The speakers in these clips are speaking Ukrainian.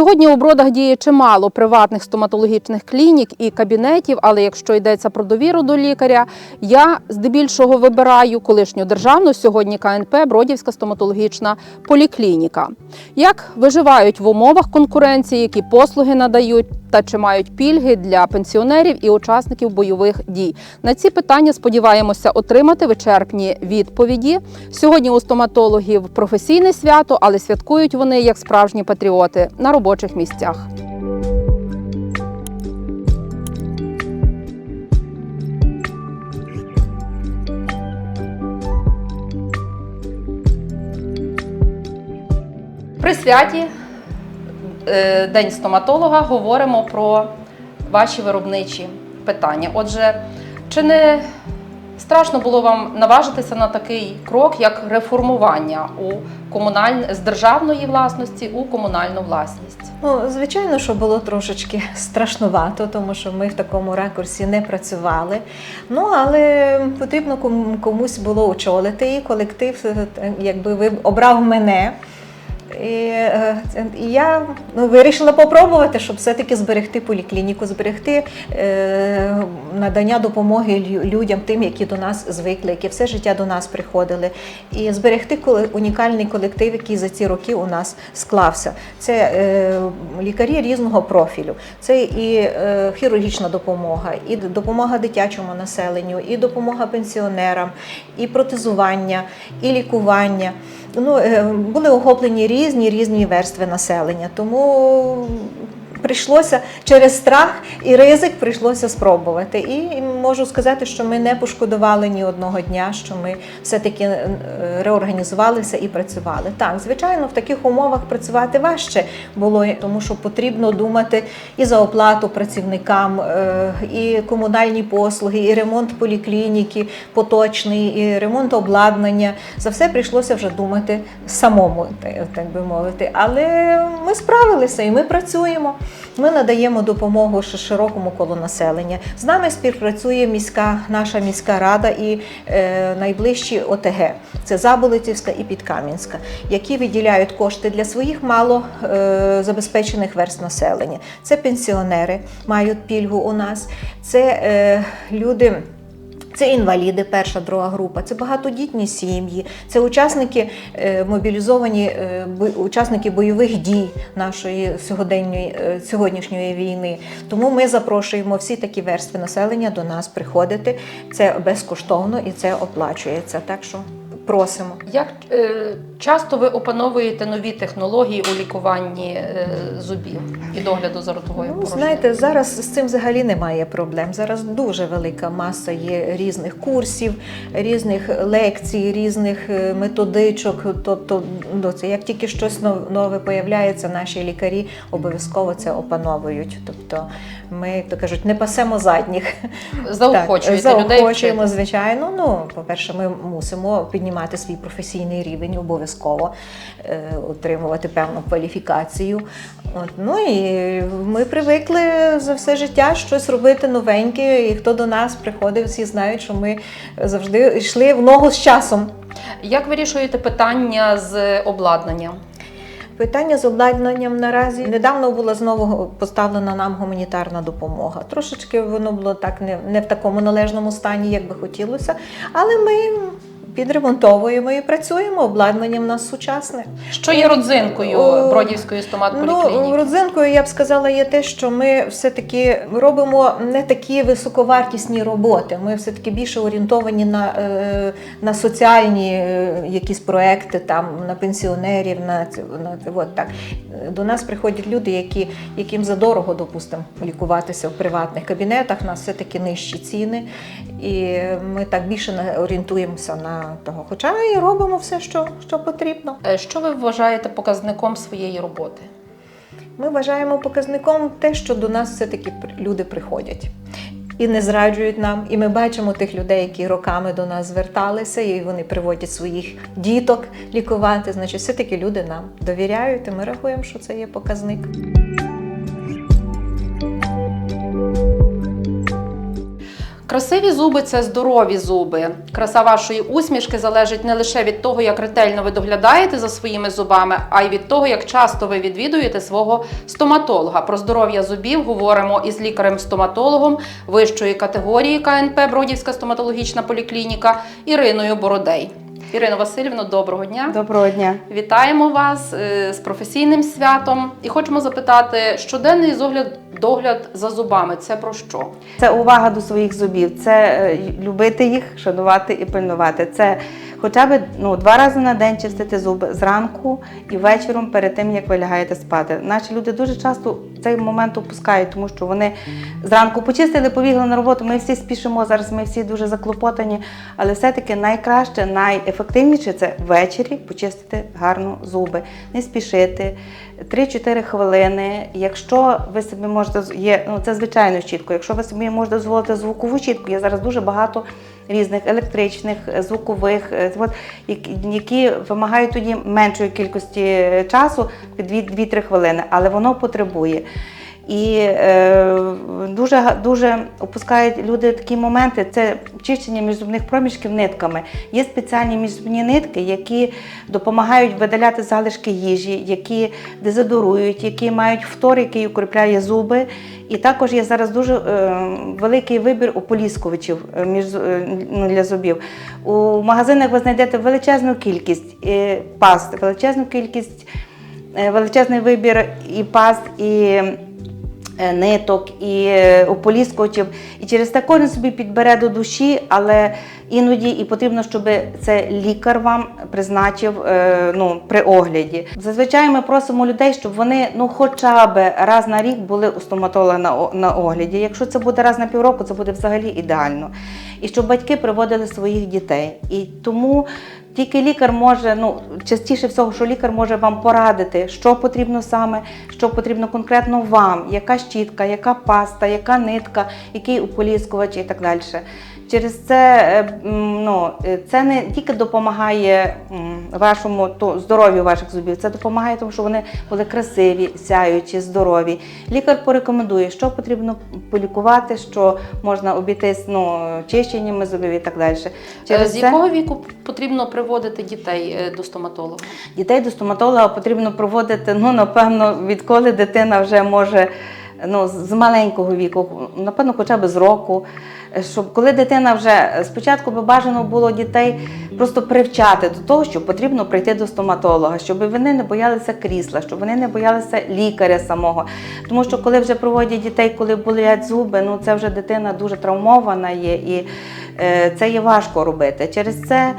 Сьогодні у бродах діє чимало приватних стоматологічних клінік і кабінетів, але якщо йдеться про довіру до лікаря, я здебільшого вибираю колишню державну сьогодні КНП Бродівська стоматологічна поліклініка. Як виживають в умовах конкуренції, які послуги надають, та чи мають пільги для пенсіонерів і учасників бойових дій? На ці питання сподіваємося отримати вичерпні відповіді. Сьогодні у стоматологів професійне свято, але святкують вони як справжні патріоти на робочих місцях. При святі е, День стоматолога говоримо про ваші виробничі питання. Отже, чи не страшно було вам наважитися на такий крок, як реформування у комуналь... з державної власності у комунальну власність? Ну, звичайно, що було трошечки страшнувато, тому що ми в такому ракурсі не працювали. Ну, але потрібно ком- комусь було очолити, і колектив е, якби ви- обрав мене. І, е, і я ну, вирішила попробувати, щоб все-таки зберегти поліклініку, зберегти е, надання допомоги людям, тим, які до нас звикли, які все життя до нас приходили, і зберегти унікальний колектив, який за ці роки у нас склався. Це е, лікарі різного профілю, це і хірургічна допомога, і допомога дитячому населенню, і допомога пенсіонерам, і протезування, і лікування. Ну, е, були охоплені різні різні верстви населення. Тому прийшлося через страх і ризик прийшлося спробувати. І можу сказати, що ми не пошкодували ні одного дня, що ми все-таки е, реорганізувалися і працювали. Так, звичайно, в таких умовах працювати важче було, тому що потрібно думати і за оплату працівникам, е, і комунальні послуги, і ремонт поліклініки поточний, і ремонт обладнання. За все прийшлося вже думати самому, так би мовити. Але ми справилися і ми працюємо. Ми надаємо допомогу широкому колу населення. З нами співпрацює міська наша міська рада і е, найближчі ОТГ. Це Заболицівська і Підкам'янська, які виділяють кошти для своїх мало е, забезпечених верст населення. Це пенсіонери мають пільгу у нас, це е, люди. Це інваліди, перша, друга група, це багатодітні сім'ї, це учасники е, мобілізовані, е, учасники бойових дій нашої е, сьогоднішньої війни. Тому ми запрошуємо всі такі верстви населення до нас приходити. Це безкоштовно і це оплачується. Так що просимо. Як е, часто ви опановуєте нові технології у лікуванні е, зубів і догляду за ротовою Ну, знаєте, зараз з цим взагалі немає проблем. Зараз дуже велика маса є різних курсів, різних лекцій, різних е, методичок. Тобто, ну, це як тільки щось нове появляється, наші лікарі обов'язково це опановують. Тобто, ми, то кажуть, не пасемо задніх. заохочуєте так, людей заохочуємо, звичайно. Ну, по-перше, ми мусимо піднімати свій професійний рівень, обов'язково е, отримувати певну кваліфікацію. От, ну і ми привикли за все життя щось робити новеньке. І хто до нас приходив, всі знають, що ми завжди йшли в ногу з часом. Як вирішуєте питання з обладнанням? Питання з обладнанням наразі недавно була знову поставлена нам гуманітарна допомога. Трошечки воно було так не, не в такому належному стані, як би хотілося, але ми підремонтовуємо і працюємо. Обладнання в нас сучасне. Що є родзинкою Бродівської стоматполіклініки? Ну, родзинкою я б сказала, є те, що ми все-таки робимо не такі високовартісні роботи. Ми все-таки більше орієнтовані на, е, на соціальні е, якісь проекти, там, на пенсіонерів, на, на от так. До нас приходять люди, які, яким задорого, допустимо, лікуватися в приватних кабінетах. У нас все-таки нижчі ціни. І ми так більше орієнтуємося на того. Хоча і робимо все, що, що потрібно. Е, Що ви вважаєте показником своєї роботи? Ми вважаємо показником те, що до нас все-таки люди приходять. І не зраджують нам, і ми бачимо тих людей, які роками до нас зверталися, і вони приводять своїх діток лікувати. Значить, все-таки люди нам довіряють, і ми рахуємо, що це є показник. Красиві зуби це здорові зуби. Краса вашої усмішки залежить не лише від того, як ретельно ви доглядаєте за своїми зубами, а й від того, як часто ви відвідуєте свого стоматолога. Про здоров'я зубів говоримо із лікарем-стоматологом вищої категорії КНП Бродівська стоматологічна поліклініка Іриною Бородей. Ірино Васильівно, доброго дня. Доброго дня. Вітаємо вас е, з професійним святом і хочемо запитати, щоденний зогляд догляд за зубами це про що? Це увага до своїх зубів, це е, любити їх, шанувати і пильнувати. Це хоча б ну, два рази на день чистити зуби зранку і вечором перед тим, як ви лягаєте спати. Наші люди дуже часто цей момент опускають, тому що вони зранку почистили, побігли на роботу. Ми всі спішимо зараз, ми всі дуже заклопотані. Але все-таки найкраще, найефективніше це ввечері почистити гарно зуби, не спішити. 3-4 хвилини. Якщо ви собі можете є, ну це звичайно щітко. Якщо ви собі можете дозволити звукову щітку, є зараз дуже багато різних електричних, е, звукових, е, які вимагають тоді меншої кількості е, часу, 2-3 хвилини, але воно потребує. І е, дуже, дуже опускають люди такі моменти. Це чищення міжзубних проміжків нитками. Є спеціальні міжзубні нитки, які допомагають видаляти залишки їжі, які дезодорують, які мають фтор, який укріпляє зуби. І також є зараз дуже е, великий вибір ополіскувачів е, між, е, ну, для зубів. У магазинах ви знайдете величезну кількість е, паст, величезну кількість, е, величезний вибір і паст, і е, ниток і е, ополіскувачів. І через те кожен собі підбере до душі, але іноді і потрібно, щоб це лікар вам призначив е, ну, при огляді. Зазвичай ми просимо людей, щоб вони ну, хоча б раз на рік були у стоматолога на, на огляді. Якщо це буде раз на півроку, це буде взагалі ідеально. І щоб батьки приводили своїх дітей. І тому тільки лікар може, ну частіше всього, що лікар може вам порадити, що потрібно саме, що потрібно конкретно вам, яка щітка, яка паста, яка нитка, який уполіскувач і так далі. Через це е, ну, е, це не тільки допомагає вашому то, здоров'ю ваших зубів, це допомагає тому, що вони були красиві, сяючі, здорові. Лікар порекомендує, що потрібно полікувати, що можна обійтись ну, чищеннями зубів і так далі. Е, З якого віку потрібно приводити дітей до стоматолога? Дітей до стоматолога потрібно проводити, ну, напевно, відколи дитина вже може ну, з маленького віку, напевно, хоча б з року. Щоб коли дитина вже спочатку би бажано було дітей просто привчати до того, що потрібно прийти до стоматолога, щоб вони не боялися крісла, щоб вони не боялися лікаря самого. Тому що коли вже проводять дітей, коли болять зуби, ну це вже дитина дуже травмована є, і е, це є важко робити. Через це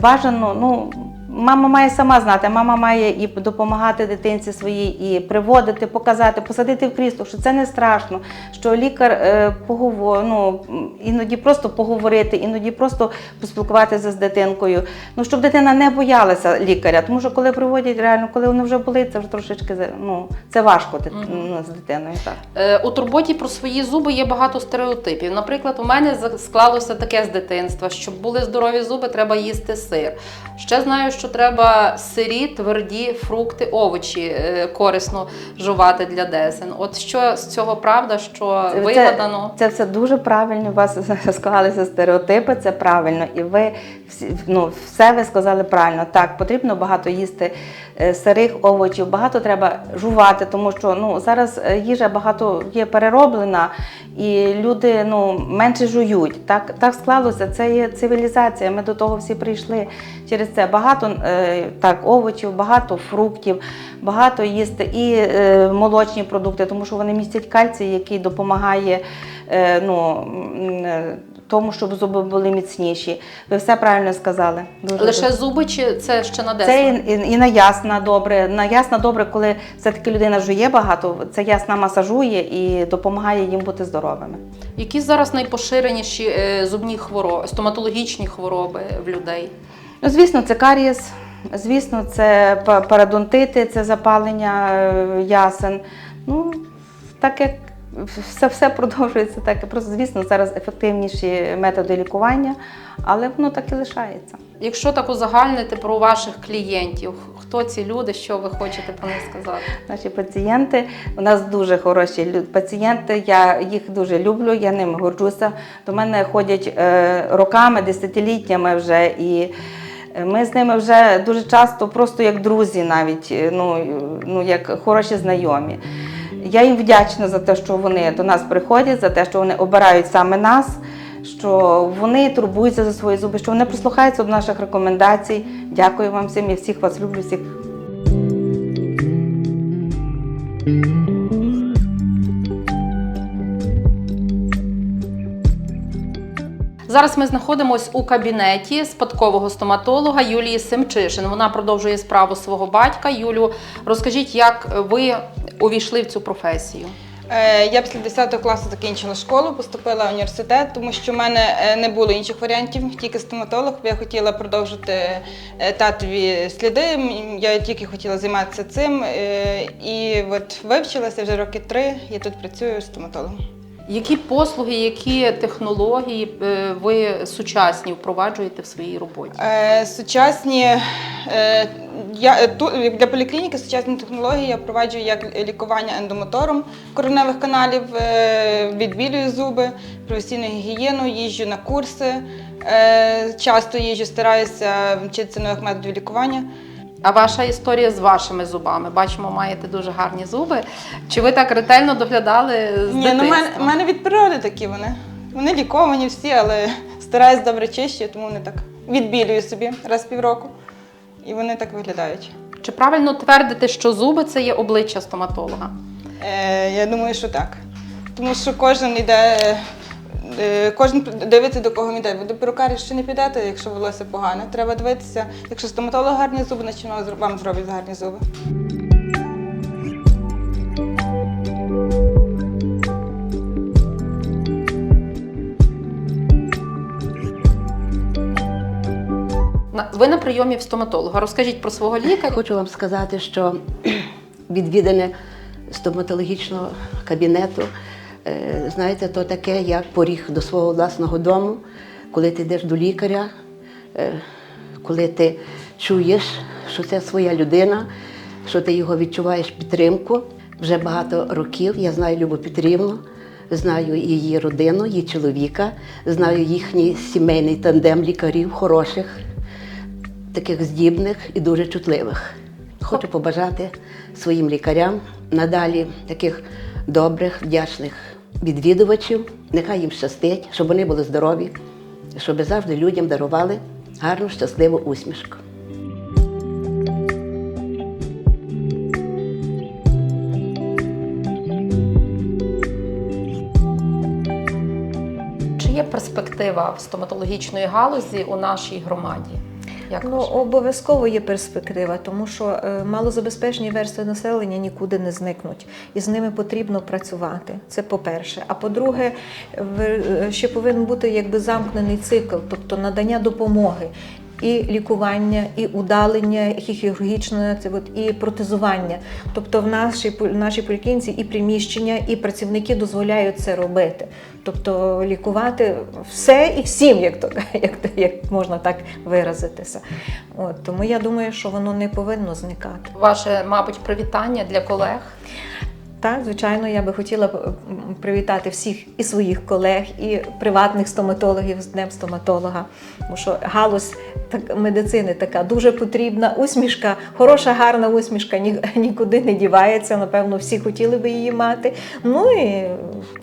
бажано, ну. Мама має сама знати, мама має і допомагати дитинці своїй, і приводити, показати, посадити в крісло, що це не страшно, що лікар е, поговор, ну, іноді просто поговорити, іноді просто поспілкуватися з дитинкою. Ну, щоб дитина не боялася лікаря, тому що коли приводять реально, коли вони вже болить, це вже трошечки ну, це важко дит- ну, з дитиною. Так. Е, У турботі про свої зуби є багато стереотипів. Наприклад, у мене склалося таке з дитинства: щоб були здорові зуби, треба їсти сир. Ще знаю, що треба сирі, тверді фрукти, овочі е, корисно жувати для десен. От що з цього правда, що Це- вигадано? Це, це все дуже правильно. У вас склалися стереотипи, це правильно. І ви ну, все ви сказали правильно. Так, потрібно багато їсти е, сирих овочів, багато треба жувати, тому що ну, зараз е, їжа багато є перероблена, і люди ну, менше жують. Так, так склалося, це є цивілізація. Ми до того всі прийшли. Через це багато е, так, овочів, багато фруктів, багато їсти і е, молочні продукти, тому що вони містять кальцій, який допомагає е, ну, е, тому, щоб зуби були міцніші. Ви все правильно сказали. Дуже Лише дуже. зуби чи це ще на Це і, і, і на ясна добре. На ясна добре, коли все-таки людина жує багато, це ясна масажує і допомагає їм бути здоровими. Які зараз найпоширеніші е, зубні хвороби, стоматологічні хвороби в людей? Ну, звісно, це карієс, звісно, це парадонтити, це запалення е, ясен. Ну, так як все, все продовжується так. Просто, звісно, зараз ефективніші методи лікування, але воно так і лишається. Якщо так узагальнити про ваших клієнтів, хто ці люди, що ви хочете про них сказати? Наші пацієнти у нас дуже хороші пацієнти. Я їх дуже люблю, я ними горджуся. До мене ходять е, роками, десятиліттями вже і. е, Ми з ними вже дуже часто, просто як друзі, навіть е, ну, ну як хороші знайомі. Я їм вдячна за те, що вони до нас приходять, за те, що вони обирають саме нас, що вони турбуються за свої зуби, що вони прислухаються до наших рекомендацій. Дякую вам всім, я всіх вас люблю, всіх Зараз ми знаходимося у кабінеті спадкового стоматолога Юлії Семчишин. Вона продовжує справу свого батька. Юлю, розкажіть, як ви увійшли в цю професію? Е, Я після 10 класу закінчила школу, поступила в університет, тому що в мене е, не було інших варіантів, тільки стоматолог. бо Я хотіла продовжити е, татові сліди. Я тільки хотіла займатися цим. І от вивчилася вже роки три. Я тут працюю стоматологом. Які послуги, які технології е, ви сучасні впроваджуєте в своїй роботі? Е, Сучасні е, я е, ту- для поліклініки сучасні технології я впроваджую як лікування ендомотором кореневих каналів, е, відбілюю зуби, професійну гігієну, їжджу на курси. е, Часто їжджу, стараюся вчитися нових методів лікування. А ваша історія з вашими зубами? Бачимо, маєте дуже гарні зуби. Чи ви так ретельно доглядали з Ні, ну в мене, дитинства? в мене від природи такі вони. Вони ліковані всі, але стараюсь добре чищу, тому вони так відбілюю собі раз в півроку. І вони так виглядають. Чи правильно твердити, що зуби це є обличчя стоматолога? Е, я думаю, що так. Тому що кожен йде, кожен дивиться, до кого він йде. Ви до перукаря ще не підете, якщо волосся погане. Треба дивитися, якщо стоматолог гарні зуби, значить вам зроблять гарні зуби. Ви на прийомі в стоматолога. Розкажіть про свого лікаря. Хочу вам сказати, що відвідане стоматологічного кабінету, е, знаєте, то таке, як поріг до свого власного дому, коли ти йдеш до лікаря, е, коли ти чуєш, що це своя людина, що ти його відчуваєш підтримку. Вже багато років я знаю Любу Петрівну, знаю її родину, її чоловіка, знаю їхній сімейний тандем лікарів хороших таких здібних і дуже чутливих. Хочу побажати своїм лікарям надалі таких добрих, вдячних відвідувачів. Нехай їм щастить, щоб вони були здорові, щоб завжди людям дарували гарну, щасливу усмішку. Чи є перспектива в стоматологічної галузі у нашій громаді? Як Ну, обов'язково є перспектива, тому що е, малозабезпечені верстви населення нікуди не зникнуть, і з ними потрібно працювати. Це по-перше. А по-друге, е, ще повинен бути якби замкнений цикл, тобто надання допомоги. І лікування, і удалення, і хірургічне, це от, і протезування. Тобто в нашій нашій поліклініці і приміщення, і працівники дозволяють це робити. Тобто лікувати все і всім, як то як, як можна так виразитися. От тому я думаю, що воно не повинно зникати. Ваше, мабуть, привітання для колег. Так, звичайно, я би хотіла привітати всіх і своїх колег, і приватних стоматологів з Днем стоматолога. Тому що галузь так, медицини така дуже потрібна. Усмішка, хороша, гарна усмішка ні, нікуди не дівається. Напевно, всі хотіли би її мати. Ну і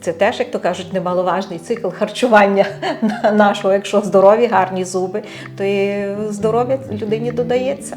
це теж, як то кажуть, немаловажний цикл харчування на- нашого. Якщо здорові, гарні зуби, то і здоров'я людині додається.